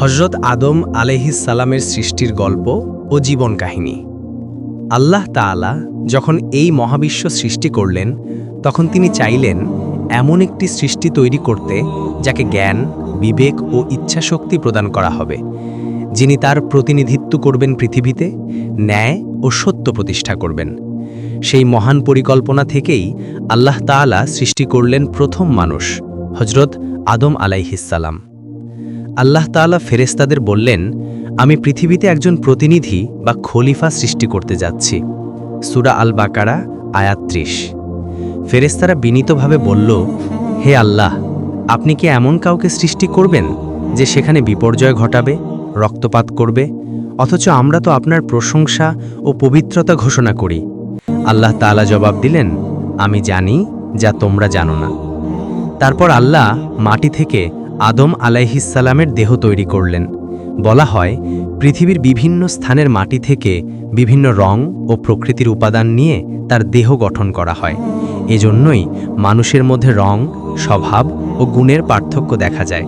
হজরত আদম আলহিস সালামের সৃষ্টির গল্প ও জীবন কাহিনী। আল্লাহ তাআলা যখন এই মহাবিশ্ব সৃষ্টি করলেন, তখন তিনি চাইলেন এমন একটি সৃষ্টি তৈরি করতে যাকে জ্ঞান, বিবেক ও ইচ্ছাশক্তি প্রদান করা হবে, যিনি তার প্রতিনিধিত্ব করবেন পৃথিবীতে, ন্যায় ও সত্য প্রতিষ্ঠা করবেন। সেই মহান পরিকল্পনা থেকেই আল্লাহ তাআলা সৃষ্টি করলেন প্রথম মানুষ হজরত আদম আলাইহিসাল্লাম আল্লাহ তাআলা ফেরেস্তাদের বললেন, আমি পৃথিবীতে একজন প্রতিনিধি বা খলিফা সৃষ্টি করতে যাচ্ছি। সুরা আল বাকারা আয়াত্রিশ ফেরেস্তারা বিনীতভাবে বলল, হে আল্লাহ, আপনি কি এমন কাউকে সৃষ্টি করবেন যে সেখানে বিপর্যয় ঘটাবে, রক্তপাত করবে? অথচ আমরা তো আপনার প্রশংসা ও পবিত্রতা ঘোষণা করি। আল্লাহ তাআলা জবাব দিলেন, আমি জানি যা তোমরা জানো না। তারপর আল্লাহ মাটি থেকে আদম আলাইহিসালামের দেহ তৈরি করলেন। বলা হয়, পৃথিবীর বিভিন্ন স্থানের মাটি থেকে বিভিন্ন রং ও প্রকৃতির উপাদান নিয়ে তার দেহ গঠন করা হয়। এজন্যই মানুষের মধ্যে রং, স্বভাব ও গুণের পার্থক্য দেখা যায়।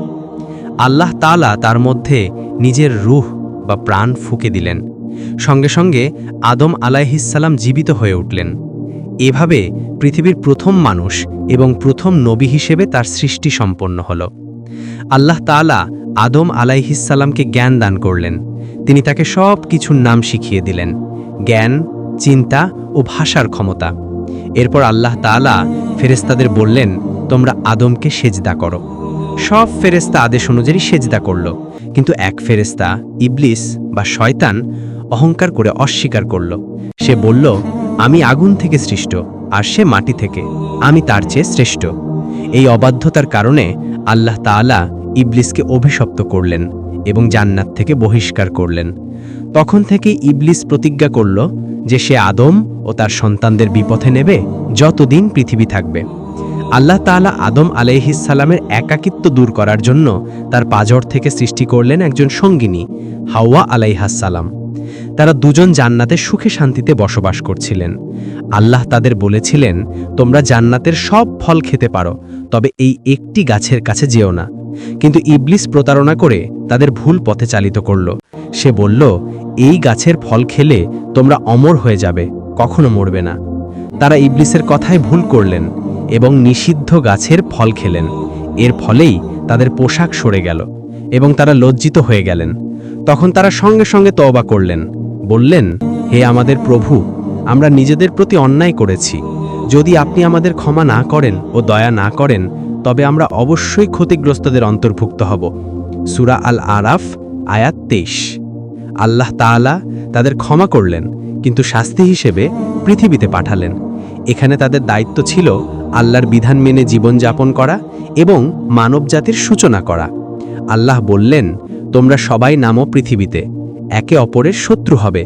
আল্লাহ তাআলা তার মধ্যে নিজের রুহ বা প্রাণ ফুঁকে দিলেন। সঙ্গে সঙ্গে আদম আলাইহিসাল্লাম জীবিত হয়ে উঠলেন। এভাবে পৃথিবীর প্রথম মানুষ এবং প্রথম নবী হিসেবে তার সৃষ্টি সম্পন্ন হল। আল্লাহ তাআলা আদম আলাইহিসাল্লামকে জ্ঞান দান করলেন। তিনি তাকে সব কিছুর নাম শিখিয়ে দিলেন। জ্ঞান, চিন্তা ও ভাষার ক্ষমতা। এরপর আল্লাহ তাআলা ফেরেস্তাদের বললেন, তোমরা আদমকে সেজদা করো। সব ফেরেস্তা আদেশ অনুযায়ী সেজদা করল। কিন্তু এক ফেরেস্তা ইবলিস বা শয়তান, অহংকার করে অস্বীকার করল। সে বলল, আমি আগুন থেকে সৃষ্ট, আর সে মাটি থেকে। আমি তার চেয়ে শ্রেষ্ঠ। এই অবাধ্যতার কারণে আল্লাহ তাআলা ইবলিসকে অভিশপ্ত করলেন এবং জান্নাত থেকে বহিষ্কার করলেন। তখন থেকে ইবলিস প্রতিজ্ঞা করল যে সে আদম ও তার সন্তানদের বিপথে নেবে যতদিন পৃথিবী থাকবে। আল্লাহ তাআলা আদম আলাইহিসালামের একাকিত্ব দূর করার জন্য তার পাজর থেকে সৃষ্টি করলেন একজন সঙ্গিনী, হাওয়া আলাইহাসালাম তারা দুজন জান্নাতে সুখে শান্তিতে বসবাস করছিলেন। আল্লাহ তাদের বলেছিলেন, তোমরা জান্নাতের সব ফল খেতে পারো তবে এই একটি গাছের কাছে যেও না। কিন্তু ইবলিস প্রতারণা করে তাদের ভুল পথে চালিত করল। সে বলল, এই গাছের ফল খেলে তোমরা অমর হয়ে যাবে, কখনো মরবে না। তারা ইবলিসের কথায় ভুল করলেন এবং নিষিদ্ধ গাছের ফল খেলেন। এর ফলেই তাদের পোশাক সরে গেল এবং তারা লজ্জিত হয়ে গেলেন। তখন তারা সঙ্গে সঙ্গে তওবা করলেন, বললেন, হে আমাদের প্রভু, আমরা নিজেদের প্রতি অন্যায় করেছি। যদি আপনি আমাদের ক্ষমা না করেন ও দয়া না করেন, তবে আমরা অবশ্যই ক্ষতিগ্রস্তদের অন্তর্ভুক্ত হব। সুরা আল আরাফ আয়াত তেইশ। আল্লাহ তাআলা তাদের ক্ষমা করলেন, কিন্তু শাস্তি হিসেবে পৃথিবীতে পাঠালেন। এখানে তাদের দায়িত্ব ছিল আল্লাহর বিধান মেনে জীবনযাপন করা এবং মানবজাতির সূচনা করা। আল্লাহ বললেন, তোমরা সবাই নামো পৃথিবীতে, একে অপরের শত্রু হবে।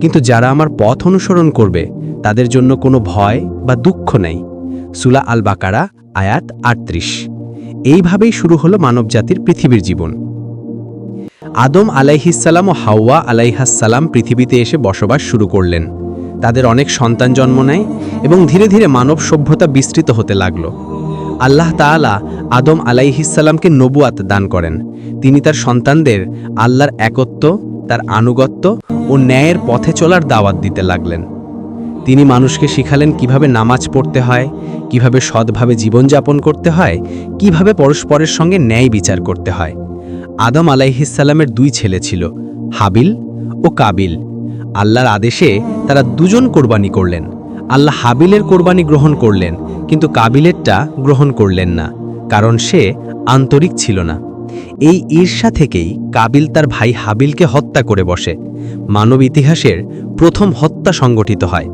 কিন্তু যারা আমার পথ অনুসরণ করবে, তাদের জন্য কোনো ভয় বা দুঃখ নেই। সুলা আল বাকারা আয়াত আটত্রিশ। এইভাবেই শুরু হলো মানবজাতির পৃথিবীর জীবন। আদম আলাইহিসাল্লাম ও হাওয়া আলাইহাসাল্লাম পৃথিবীতে এসে বসবাস শুরু করলেন। তাদের অনেক সন্তান জন্ম নেয় এবং ধীরে ধীরে মানব সভ্যতা বিস্তৃত হতে লাগল। আল্লাহ তাআলা আদম আলাইহিসাল্লামকে নবুয়াত দান করেন। তিনি তার সন্তানদের আল্লাহর একত্ব, তার আনুগত্য ও ন্যায়ের পথে চলার দাওয়াত দিতে লাগলেন। তিনি মানুষকে শিখালেন কীভাবে নামাজ পড়তে হয়, কীভাবে সৎভাবে জীবনযাপন করতে হয়, কীভাবে পরস্পরের সঙ্গে ন্যায় বিচার করতে হয়। আদম আলাইহিসাল্লামের দুই ছেলে ছিল, হাবিল ও কাবিল। আল্লাহর আদেশে তারা দুজন কোরবানি করলেন। আল্লাহ হাবিলের কোরবানি গ্রহণ করলেন, কিন্তু কাবিলেরটা গ্রহণ করলেন না, কারণ সে আন্তরিক ছিল না। এই ঈর্ষা থেকেই কাবিল তার ভাই হাবিলকে হত্যা করে বসে। মানব ইতিহাসের প্রথম হত্যা সংগঠিত হয়।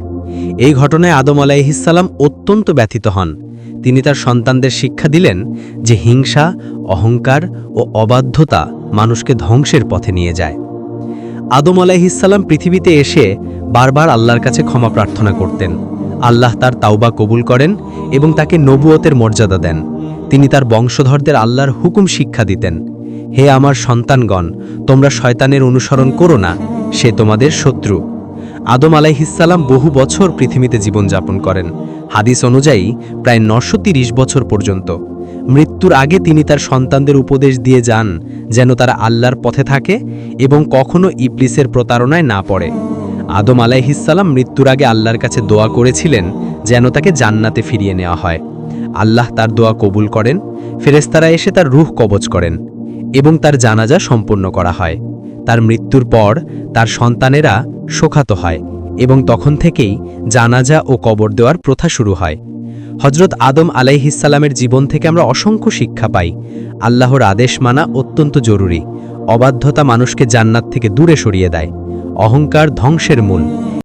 এই ঘটনায় আদম আলাইহিসাল্লাম অত্যন্ত ব্যথিত হন। তিনি তার সন্তানদের শিক্ষা দিলেন যে হিংসা, অহংকার ও অবাধ্যতা মানুষকে ধ্বংসের পথে নিয়ে যায়। আদম আলাইহিসাল্লাম পৃথিবীতে এসে বারবার আল্লাহর কাছে ক্ষমা প্রার্থনা করতেন। আল্লাহ তার তাওবা কবুল করেন এবং তাকে নবুয়তের মর্যাদা দেন। তিনি তার বংশধরদের আল্লাহর হুকুম শিক্ষা দিতেন। হে আমার সন্তানগণ, তোমরা শয়তানের অনুসরণ করো না, সে তোমাদের শত্রু। আদম আলাইহিসাল্লাম বহু বছর পৃথিবীতে জীবনযাপন করেন। হাদিস অনুযায়ী প্রায় নশো বছর পর্যন্ত। মৃত্যুর আগে তিনি তার সন্তানদের উপদেশ দিয়ে যান যেন তারা আল্লাহর পথে থাকে এবং কখনো ইবলিসের প্রতারণায় না পড়ে। আদম আলাইহিসাল্লাম মৃত্যুর আগে আল্লাহর কাছে দোয়া করেছিলেন যেন তাকে জান্নাতে ফিরিয়ে নেওয়া হয়। আল্লাহ তার দোয়া কবুল করেন ফেরেস্তারা এসে তার রুহ কবজ করেন এবং তার জানাজা সম্পূর্ণ করা হয়। তার মৃত্যুর পর তার সন্তানেরা শোকাত হয় এবং তখন থেকেই জানাজা ও কবর দেওয়ার প্রথা শুরু হয়। হজরত আদম আলাইহিসাল্লামের জীবন থেকে আমরা অসংখ্য শিক্ষা পাই। আল্লাহর আদেশ মানা অত্যন্ত জরুরি। অবাধ্যতা মানুষকে জান্নাত থেকে দূরে সরিয়ে দেয়। অহংকার ধ্বংসের মূল।